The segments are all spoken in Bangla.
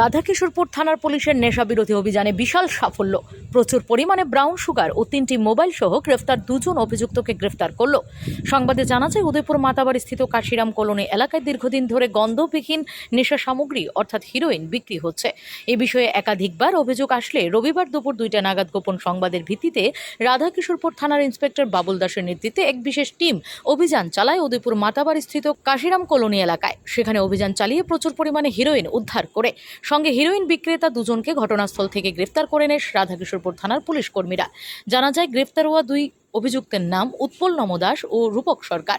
রাধাকিশোরপুর থানার পুলিশের নেশা বিরোধী অভিযানে বিশাল সাফল্য। প্রচুর পরিমাণে ব্রাউন সুগার ও তিনটি মোবাইল সহ গ্রেফতার দুজন অভিযুক্তকে গ্রেফতার করল। সংবাদে জানা যায়, উদয়পুর মাতাবাড়ি স্থিত কাশিরাম কলোনি এলাকায় দীর্ঘদিন ধরে গন্ধবিহীন নেশা সামগ্রী, অর্থাৎ হিরোইন, বিক্রি হচ্ছে। এ বিষয়ে একাধিকবার অভিযোগ আসলে রবিবার দুপুর দুইটা নাগাদ গোপন সংবাদের ভিত্তিতে রাধাকিশোরপুর থানার ইন্সপেক্টর বাবুল দাসের নেতৃত্বে এক বিশেষ টিম অভিযান চালায় উদয়পুর মাতাবাড়ি স্থিত কাশিরাম কলোনি এলাকায়। সেখানে অভিযান চালিয়ে প্রচুর পরিমাণে হিরোইন উদ্ধার করে। সঙ্গে হিরোইন বিক্রেতা দুজনকে ঘটনাস্থল থেকে গ্রেফতার করে নেয় রাধাকিশোরপুর থানার পুলিশ কর্মীরা। জানা যায়, গ্রেফতার হওয়া দুই অভিযুক্তের নাম উৎপল নমদাস ও রূপক সরকার।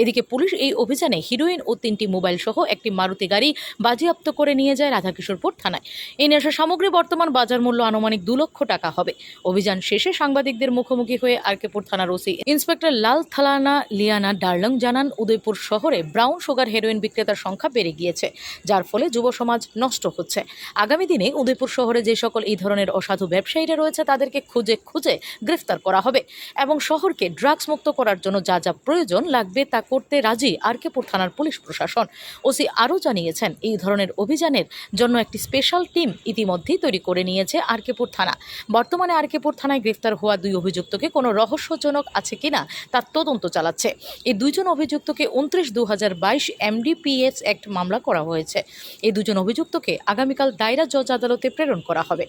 এদিকে পুলিশ এই অভিযানে হিরোইন ও তিনটি মোবাইল সহ একটি মারুতি গাড়ি বাজেয়াপ্ত করে নিয়ে যায় রাধাকিশোরপুর থানায়। এই নেশা সামগ্রী বর্তমান বাজার মূল্য আনুমানিক দু লক্ষ টাকা হবে। অভিযান শেষে সাংবাদিকদের মুখোমুখি হয়ে আরকেপুর থানার ওসি ইন্সপেক্টর লাল থালানা লিয়ানা ডার্লং জানান, উদয়পুর শহরে ব্রাউন সুগার হেরোইন বিক্রেতার সংখ্যা বেড়ে গিয়েছে, যার ফলে যুব সমাজ নষ্ট হচ্ছে। আগামী দিনে উদয়পুর শহরে যে সকল এই ধরনের অসাধু ব্যবসায়ীরা রয়েছে, তাদেরকে খুঁজে খুঁজে গ্রেফতার করা হবে। এবং শহরকে ড্রাগস মুক্ত করার জন্য যা যা প্রয়োজন লাগবে তা করতে রাজি আরকেপুর থানার পুলিশ প্রশাসন। ওসি আরও জানিয়েছেন, এই ধরনের অভিযানের জন্য একটি স্পেশাল টিম ইতিমধ্যেই তৈরি করে নিয়েছে আরকেপুর থানা। বর্তমানে আরকেপুর থানায় গ্রেফতার হওয়া দুই অভিযুক্তকে কোনো রহস্যজনক আছে কিনা তার তদন্ত চালাচ্ছে। এই দুইজন অভিযুক্তকে উনত্রিশ দু হাজার বাইশ এমডিপিএস অ্যাক্ট মামলা করা হয়েছে। এই দুজন অভিযুক্তকে আগামীকাল দায়রা জজ আদালতে প্রেরণ করা হবে।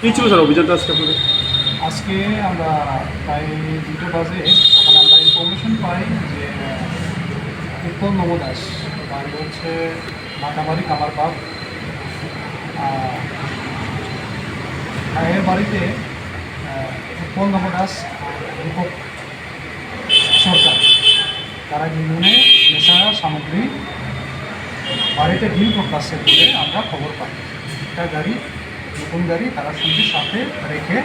কী ছিল স্যার অভিযানটা আজকে আপনাদের? আজকে আমরা প্রায় দুটো বাজে ওখানে আমরা ইনফরমেশন পাই যে উত্তম নবদাস বাড়ি হচ্ছে মাতাবাড়ি কামারবাগ এর বাড়িতে উৎপল নবদাস রূপক সরকার। তারা দুজনে নেশা সামগ্রী, বাড়িতে ডিল করতেছে বলে আমরা খবর পাই। একটা গাড়ি গাড়ি তারা সঙ্গে সাথে রেখে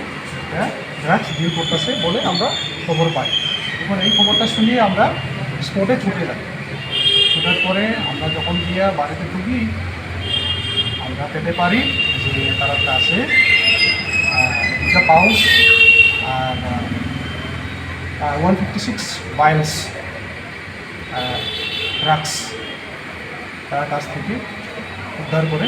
ড্রাগস ডিল করতেছে বলে আমরা খবর পাই। এবার এই খবরটা শুনিয়ে আমরা স্পটে ছুটে যাই। ছুটার পরে আমরা যখন গিয়া বাড়িতে ঢুকি, আমরা পেতে পারি যে তারা কাছে দুটা পাউচ আর ওয়ান ফিফটি সিক্স ভাইরাস ড্রাগস তার কাছ থেকে উদ্ধার করে